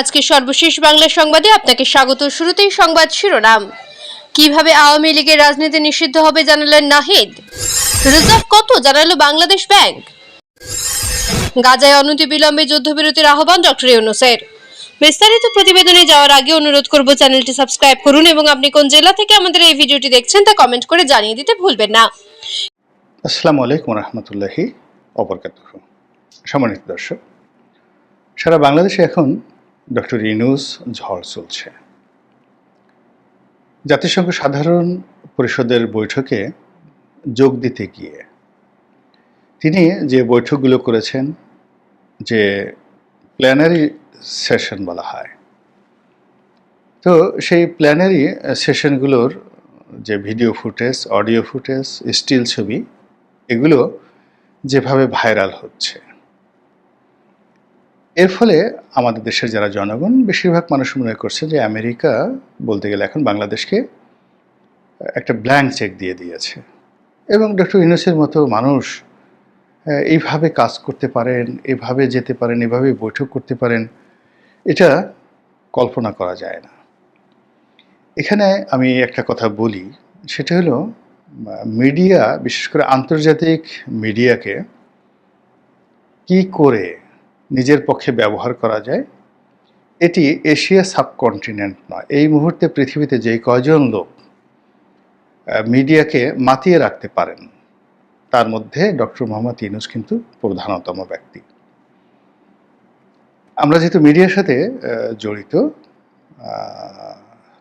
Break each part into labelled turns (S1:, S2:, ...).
S1: আজকে সর্বশেষ বাংলা সংবাদে আপনাকে স্বাগত। শুরুতেই সংবাদ শিরোনাম। কীভাবে আওয়ামী লীগের রাজনীতি নিষিদ্ধ হবে জানালেন নাহিদ। রিজার্ভ কত জানালো বাংলাদেশ ব্যাংক। গাজায় অনতি বিলম্বে যুদ্ধবিরতির আহ্বান ডক্টর ইউনুসের। বিস্তারিত প্রতিবেদনে যাওয়ার আগে অনুরোধ করব চ্যানেলটি সাবস্ক্রাইব করুন এবং আপনি কোন জেলা থেকে আমাদের এই ভিডিওটি দেখছেন তা কমেন্ট করে জানিয়ে দিতে ভুলবেন না।
S2: আসসালামু আলাইকুম রহমতুল্লাহি অবরকাত সম্মানিত দর্শক, সারা বাংলাদেশে এখন ডক্টর ইনুস ঝড় চলছে। জাতিসংঘ সাধারণ পরিষদের বৈঠকে যোগ দিতে গিয়ে তিনি যে বৈঠকগুলো করেছেন, যে প্ল্যানারি সেশন বলা হয়, তো সেই প্ল্যানারি সেশনগুলোর যে video footage audio footage still ছবি, এগুলো যেভাবে ভাইরাল হচ্ছে এর ফলে আমাদের দেশের যারা জনগণ, বেশিরভাগ মানুষ মনে করছে যে আমেরিকা বলতে গেলে এখন বাংলাদেশকে একটা ব্ল্যাঙ্ক চেক দিয়ে দিয়েছে। এবং ডক্টর ইউনুসের মতো মানুষ এইভাবে কাজ করতে পারেন, এভাবে যেতে পারেন এভাবে বৈঠক করতে পারেন, এটা কল্পনা করা যায় না। এখানে আমি একটা কথা বলি, সেটা হলো মিডিয়া বিশেষ করে আন্তর্জাতিক মিডিয়াকে কি করে নিজের পক্ষে ব্যবহার করা যায়। এটি এশিয়া সাবকন্টিনেন্ট নয়। এই মুহূর্তে পৃথিবীতে যে কয়জন লোক মিডিয়াকে মাতিয়ে রাখতে পারেন, তার মধ্যে ডক্টর মোহাম্মদ ইউনুস কিন্তু প্রধানতম ব্যক্তি। আমরা যেহেতু মিডিয়ার সাথে জড়িত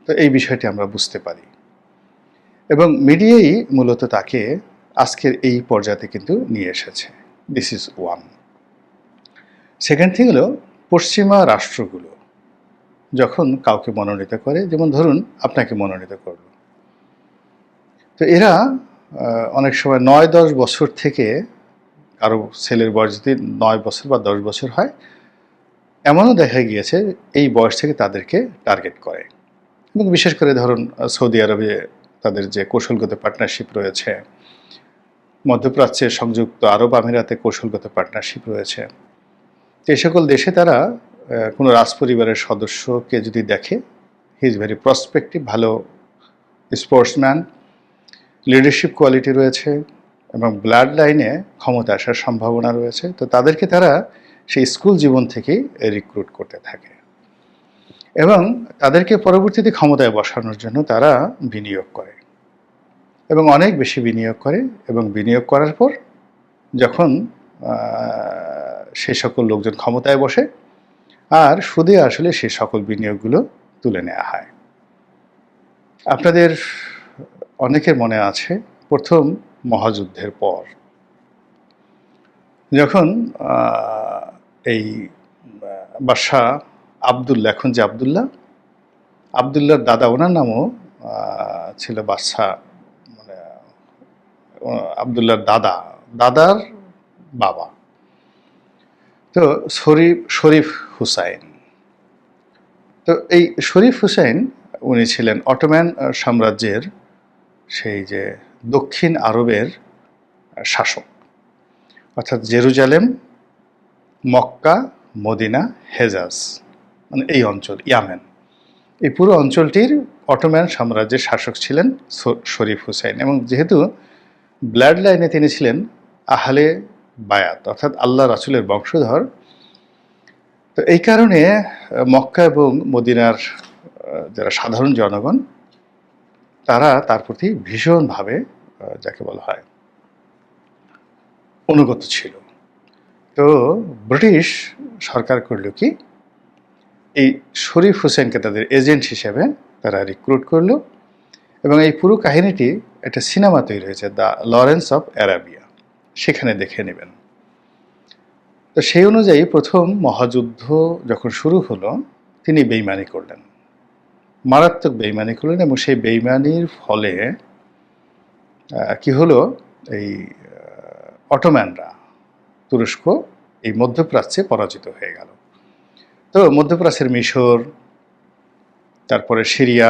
S2: তো এই বিষয়টি আমরা বুঝতে পারি। এবং মিডিয়াই মূলত তাকে আজকের এই পর্যায়ে কিন্তু নিয়ে এসেছে। This is one second thing হলো পশ্চিমা রাষ্ট্রগুলো যখন কাউকে মনোনীত করে, যেমন ধরুন আপনাকে মনোনীত করল। তো এরা অনেক সময় নয় দশ বছর থেকে কারও ছেলের বয়স যদি নয় বছর বা দশ বছর হয়, এমনও দেখা গিয়েছে এই বয়স থেকে তাদেরকে টার্গেট করে। এবং বিশেষ করে ধরুন সৌদি আরবে তাদের যে কৌশলগত পার্টনারশিপ রয়েছে, মধ্যপ্রাচ্যে সংযুক্ত আরব আমিরাতে কৌশলগত পার্টনারশিপ রয়েছে এই সকল দেশে তারা কোনো রাজপরিবারের সদস্যকে যদি দেখে হি ইজ ভেরি প্রসপেক্টিভ ভালো স্পোর্টসম্যান লিডারশিপ কোয়ালিটি রয়েছে এবং ব্লাড লাইনে ক্ষমতা আসার সম্ভাবনা রয়েছে, তো তাদেরকে তারা সেই স্কুল জীবন থেকেই রিক্রুট করতে থাকে। এবং তাদেরকে পরবর্তীতে ক্ষমতায় বসানোর জন্য তারা বিনিয়োগ করে। এবং অনেক বেশি বিনিয়োগ করে এবং বিনিয়োগ করার পর যখন সেই সকল লোকজন ক্ষমতায় বসে আর সুদে আসলে সে সকল বিনিয়োগগুলো তুলে নেওয়া হয়। আপনাদের অনেকের মনে আছে প্রথম মহাযুদ্ধের পর যখন এই বাদশাহ আবদুল্লাহ এখন যে আবদুল্লাহ আবদুল্লাহর দাদা ওনার নামও ছিল বাদশাহ মানে আহ, আবদুল্লাহর দাদা দাদার বাবা। তো শরীফ শরীফ হুসাইন। তো এই শরীফ হুসাইন, উনি ছিলেন অটোম্যান সাম্রাজ্যের সেই যে দক্ষিণ আরবের শাসক। অর্থাৎ জেরুজালেম, মক্কা, মদিনা, হেজাজ মানে এই অঞ্চল, ইয়ামেন। এই পুরো অঞ্চলটির অটোম্যান সাম্রাজ্যের শাসক ছিলেন শরীফ হুসাইন এবং যেহেতু ব্লাড লাইনে তিনি ছিলেন, আহলে বায়াত, অর্থাৎ আল্লাহ রাসুলের বংশধর। তো এই কারণে মক্কা এবং মদিনার যারা সাধারণ জনগণ, তারা তার প্রতি ভীষণভাবে যাকে বলা হয়, অনুগত ছিল। তো ব্রিটিশ সরকার করল কি, এই শরীফ হোসেনকে তাদের এজেন্ট হিসেবে তারা রিক্রুট করল এবং এই পুরো কাহিনীটি একটা সিনেমা তৈরি হয়েছে দ্য লরেন্স অফ অ্যারাবিয়া। সেখানে দেখে নেবেন। তো সেই অনুযায়ী প্রথম মহাযুদ্ধ যখন শুরু হলো, তিনি বেইমানি করলেন। মারাত্মক বেইমানি করলেন এবং সেই বেইমানির ফলে কি হলো? এই অটোম্যানরা তুরস্ক, এই মধ্যপ্রাচ্যে পরাজিত হয়ে গেল। তো মধ্যপ্রাচ্যের মিশর, তারপরে সিরিয়া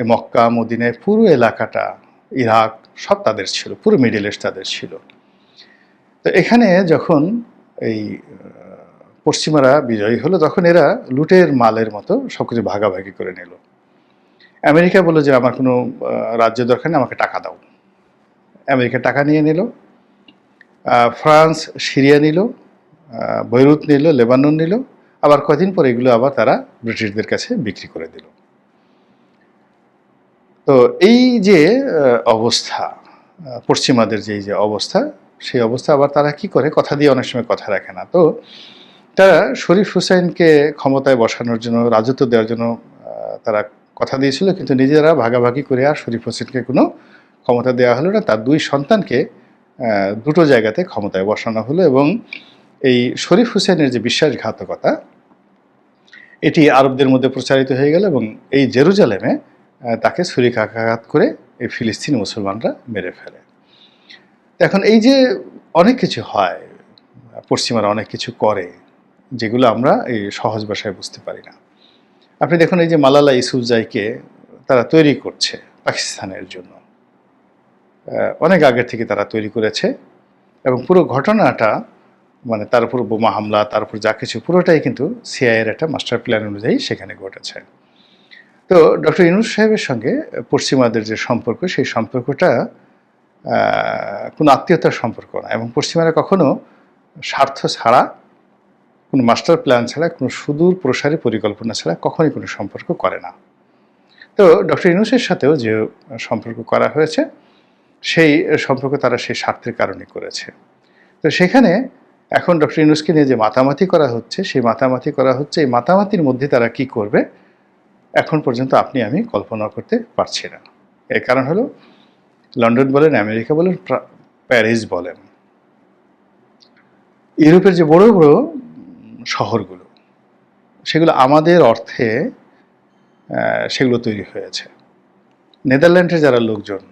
S2: এ মক্কা, মদিনায় পুরো এলাকাটা, ইরাক, সব তাদের ছিল, পুরো মিডিল ইস্ট তাদের ছিল। তো এখানে যখন এই পশ্চিমারা বিজয়ী হলো, তখন এরা লুটের মালের মতো সবকিছু ভাগাভাগি করে নিল। আমেরিকা বলল যে, আমার কোনো রাজ্য দরকার নেই, আমাকে টাকা দাও। আমেরিকা টাকা নিয়ে নিল ফ্রান্স সিরিয়া নিল বৈরুত নিল, লেবানন নিল, আবার কদিন পর এগুলো আবার তারা ব্রিটিশদের কাছে বিক্রি করে দিল। তো এই যে অবস্থা পশ্চিমাদের যে, এই যে অবস্থা সেই অবস্থা। আবার তারা কি করে? কথা দিয়ে অনেক সময় কথা রাখে না। তো তারা শরীফ হুসাইনকে ক্ষমতায় বসানোর জন্য, রাজত্ব দেওয়ার জন্য তারা কথা দিয়েছিল, কিন্তু নিজেরা ভাগাভাগি করে আর শরীফ হোসেনকে কোনো ক্ষমতা দেওয়া হলো না। তার দুই সন্তানকে দুটো জায়গাতে ক্ষমতায় বসানো হলো এবং এই শরীফ হোসেনের যে বিশ্বাসঘাতকতা, এটি আরবদের মধ্যে প্রচারিত হয়ে গেল এবং এই জেরুজালেমে তাকে ছুরিকাঘাত করে এই ফিলিস্তিনি মুসলমানরা মেরে ফেলে। এখন এই যে অনেক কিছু হয়, পশ্চিমারা অনেক কিছু করে, যেগুলো আমরা এই সহজ ভাষায় বুঝতে পারি না। আপনি দেখুন এই যে মালালা ইসুফজাইকে তারা তৈরি করছে পাকিস্তানের জন্য। অনেক আগের থেকে তারা তৈরি করেছে এবং পুরো ঘটনাটা মানে তার উপর বোমা হামলা, তার উপর যা কিছু, পুরোটাই কিন্তু সিআইয়ের একটা মাস্টার প্ল্যান অনুযায়ী সেখানে ঘটেছে। তো ডক্টর ইনুস সাহেবের সঙ্গে পশ্চিমাদের যে সম্পর্ক, সেই সম্পর্কটা কোনো আত্মীয়তার সম্পর্ক না। এবং পশ্চিমারা কখনো স্বার্থ ছাড়া, কোনো মাস্টার প্ল্যান ছাড়া, কোনো সুদূর প্রসারী পরিকল্পনা ছাড়া কখনই কোনো সম্পর্ক করে না। তো ডক্টর ইনুসের সাথেও যে সম্পর্ক করা হয়েছে, সেই সম্পর্ক তারা সেই স্বার্থের কারণে করেছে। তো সেখানে এখন ডক্টর ইনুসকে নিয়ে যে মাতামাতি করা হচ্ছে, সেই মাতামাতি করা হচ্ছে, এই মাতামাতির মধ্যে তারা কি করবে, এখন পর্যন্ত আপনি, আমি কল্পনা করতে পারছি না। এর কারণ হলো লন্ডন বলেন, আমেরিকা বলেন প্যারিস বলেন। ইউরোপের যে বড় বড় শহরগুলো, সেগুলো আমাদের অর্থে সেগুলো তৈরি হয়েছে। নেদারল্যান্ডের যারা লোকজন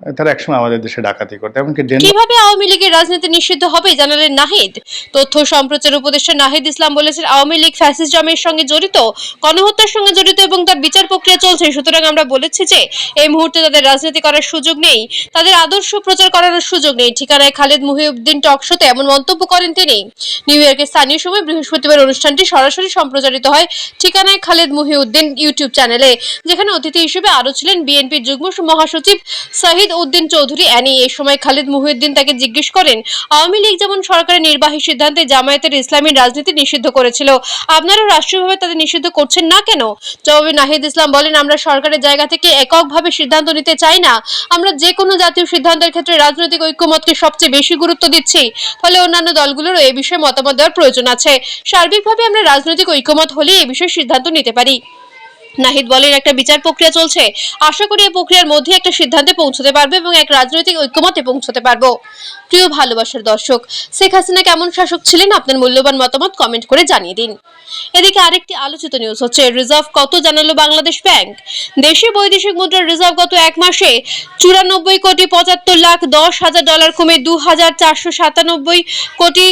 S2: তারা একসময় আমাদের দেশে ডাকাতি করতো, এমনকি
S1: কীভাবে আওয়ামী লীগের রাজনীতি নিষিদ্ধ হবে জানালেন নাহিদ। তথ্য সম্প্রচার উপদেষ্টা নাহিদ ইসলাম বলেছেন, আওয়ামী লীগ ফ্যাসিজমের সঙ্গে জড়িত, গণহত্যার সঙ্গে জড়িত এবং তার বিচার প্রক্রিয়া চলছে। সুতরাং আমরা বলেছি যে, এই মুহূর্তে তাদের রাজনীতি করার সুযোগ নেই। তাদের আদর্শ প্রচার সুযোগ নেই। ঠিকানায় খালেদ মুহিউদ্দিন এমন মন্তব্য করেন তিনি। নিউ ইয়র্কের স্থানীয় সময় বৃহস্পতিবার অনুষ্ঠানটি সরাসরি সম্প্রচারিত হয় ঠিকানায় খালেদ মুহিউদ্দিন ইউটিউব চ্যানেলে, যেখানে অতিথি হিসেবে আরও ছিলেন বিএনপির যুগ্ম মহাসচিব শাহিদ উদ্দিন চৌধুরী, অ্যানি এই সময় খালিদ মুহিউদ্দিন তাকে জিজ্ঞেস করেন, আওয়ামী লীগ যেমন সরকারের নির্বাহী সিদ্ধান্তে জামায়াতের ইসলামী রাজনীতি নিষিদ্ধ করেছিল, আপনারা রাষ্ট্রীয়ভাবে তাদের নিষিদ্ধ করছেন না কেন? জবাবে নাহিদ ইসলাম বলেন, আমরা সরকারের জায়গা থেকে এককভাবে সিদ্ধান্ত নিতে চাই না। আমরা যে কোনো জাতীয় সিদ্ধান্তের ক্ষেত্রে রাজনৈতিক ঐক্যমতকে সবচেয়ে বেশি গুরুত্ব দিচ্ছি, ফলে অন্যান্য দলগুলোরও এ বিষয়ে মতামত দেওয়ার প্রয়োজন আছে। সার্বিকভাবে আমরা রাজনৈতিক ঐক্যমত হলে এ বিষয়ে সিদ্ধান্ত নিতে পারি। নাহিদ বলেন, একটা বিচার প্রক্রিয়া চলছে। আশা করি এই প্রক্রিয়ার মধ্যে একটা সিদ্ধান্তে পৌঁছতে পারবে এবং এক রাজনৈতিক ঐক্যমতে পৌঁছতে পারব। প্রিয় ভালোবাসার দর্শক, শেখ হাসিনা কেমন শাসক ছিলেন? আপনার মূল্যবান মতামত কমেন্ট করে জানিয়ে দিন। এদিকে আরেকটি আলোচিত নিউজ হচ্ছে, রিজার্ভ কত জানালো বাংলাদেশ ব্যাংক? দেশে বৈদেশিক মুদ্রার রিজার্ভ গত এক মাসে চুরানব্বই কোটি পঁচাত্তর লাখ দশ হাজার ডলার কমে দু হাজার চারশো সাতানব্বই কোটি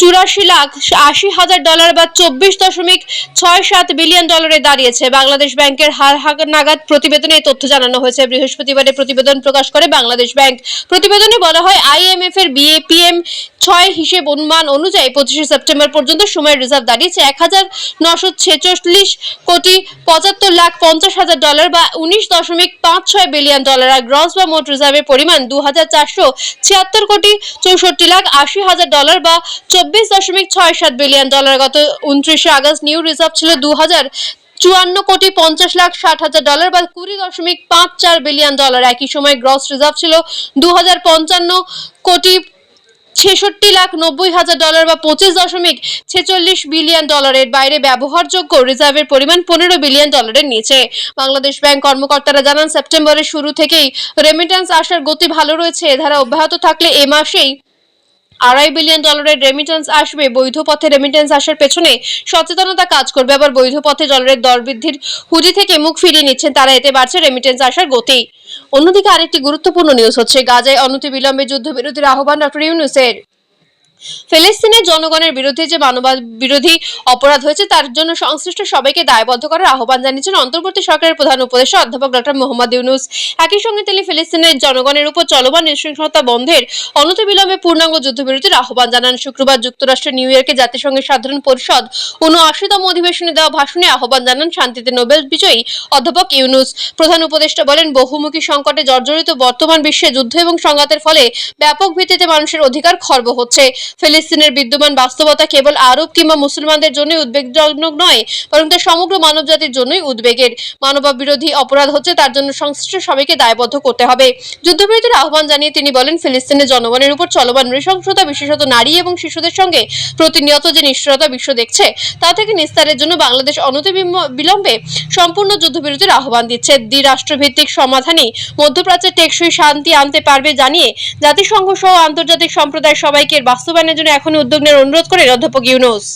S1: চুরাশি লাখ আশি হাজার ডলার বা চব্বিশ দশমিক ছয় সাত বিলিয়ন ডলারে দাঁড়িয়েছে। বাংলাদেশ ব্যাংকের হার নাগাদ প্রতিবেদনে তথ্য জানানো হয়েছে। বৃহস্পতিবারে প্রতিবেদন প্রকাশ করে বাংলাদেশ ব্যাংক। প্রতিবেদনে বলা হয়, আইএমএফ এর বিএপিএম ছয় হিসেব অনুমান অনুযায়ী পঁচিশে সেপ্টেম্বর পর্যন্ত সময়ের রিজার্ভ দাঁড়িয়েছে এক হাজার নশো ছেচল্লিশ কোটি পঁচাত্তর লাখ পঞ্চাশ হাজার ডলার বা উনিশ দশমিক পাঁচ ছয় বিলিয়ন ডলার। আর গ্রস বা মোট রিজার্ভের পরিমাণ দু হাজার চারশো ছিয়াত্তর কোটি চৌষট্টি লাখ আশি হাজার ডলার বা চব্বিশ দশমিক ছয় সাত বিলিয়ন ডলার। গত উনত্রিশে আগস্ট নিউ রিজার্ভ ছিল দু হাজার চুয়ান্ন কোটি পঞ্চাশ লাখ ষাট হাজার ডলার বা কুড়ি দশমিক পাঁচ চার বিলিয়ন ডলার। একই সময় গ্রস রিজার্ভ ছিল দু হাজার পঞ্চান্ন কোটি ছেষট্টি লাখ নব্বই হাজার ডলার বা পঁচিশ দশমিক ছেচল্লিশ বিলিয়ন ডলারের বাইরে ব্যবহারযোগ্য রিজার্ভের পরিমাণ পনেরো বিলিয়ন ডলারের নিচে। বাংলাদেশ ব্যাংক কর্মকর্তারা জানান, সেপ্টেম্বরের শুরু থেকেই রেমিটেন্স আসার গতি ভালো রয়েছে। এ ধারা অব্যাহত থাকলে এ মাসেই আড়াই বিলিয়ন ডলারের রেমিটেন্স আসবে বৈধ পথে রেমিটেন্স আসার পেছনে সচেতনতা কাজ করবে। আবার বৈধ পথে ডলারের দর বৃদ্ধির হুজি থেকে মুখ ফিরিয়ে নিচ্ছেন তারা, এতে বাড়ছে রেমিটেন্স আসার গতি। অন্যদিকে আরেকটি গুরুত্বপূর্ণ নিউজ হচ্ছে, গাজায় অনতি বিলম্বে যুদ্ধবিরতির আহ্বান ডক্টর ইউনুসের। ফিলিস্তিনের জনগণের বিরুদ্ধে যে মানবাধিকার বিরোধী অপরাধ হয়েছে, তার জন্য সংশ্লিষ্ট সবাইকে দায়বদ্ধ করার আহ্বান জানিয়েছেন অন্তর্বর্তী সরকারের প্রধান উপদেষ্টা অধ্যাপক ডক্টর মোহাম্মদ ইউনুস। একই সঙ্গে তিনি ফিলিস্তিনের জনগণের উপর চলমান নৃশংসতা বন্ধের অনতিবিলম্বে পূর্ণাঙ্গ যুদ্ধবিরতির আহ্বান জানান। শুক্রবার যুক্তরাষ্ট্রের নিউ ইয়র্কে জাতিসংঘের সাধারণ পরিষদ উনআশিতম অধিবেশনে দেওয়া ভাষণে আহ্বান জানান শান্তিতে নোবেল বিজয়ী অধ্যাপক ইউনুস। প্রধান উপদেষ্টা বলেন, বহুমুখী সংকটে জর্জরিত বর্তমান বিশ্বে যুদ্ধ এবং সংঘাতের ফলে ব্যাপক ভিত্তিতে মানুষের অধিকার খর্ব হচ্ছে। ফিলিস্তিনের বিদ্যমান বাস্তবতা কেবল আরব কিংবা মুসলমানদের জন্যই উদ্বেগজনক নয়, বরং তা সমগ্র মানবজাতির জন্যই উদ্বেগের। মানব বিরোধী অপরাধ হচ্ছে তার জন্য সংশ্লিষ্ট সবাইকে দায়বদ্ধ করতে হবে। যুদ্ধবিরতির আহ্বান জানিয়ে তিনি বলেন ফিলিস্তিনের জনগণের উপর চলমান নৃশংসতা, বিশেষত নারী এবং শিশুদের সঙ্গে প্রতিনিয়ত যে নিষ্ঠুরতা বিশ্ব দেখছে, তা থেকে নিস্তারের জন্য বাংলাদেশ অনতি বিলম্বে সম্পূর্ণ যুদ্ধবিরতির আহ্বান দিচ্ছে। দ্বিরাষ্ট্রভিত্তিক সমাধানই মধ্যপ্রাচ্যের টেকসই শান্তি আনতে পারবে জানিয়ে জাতিসংঘ সহ আন্তর্জাতিক সম্প্রদায় সবাইকে এর বাস্তবায়নের জন্য এখনই উদ্যোগ নেওয়ার অনুরোধ করেন অধ্যাপক ইউনুস।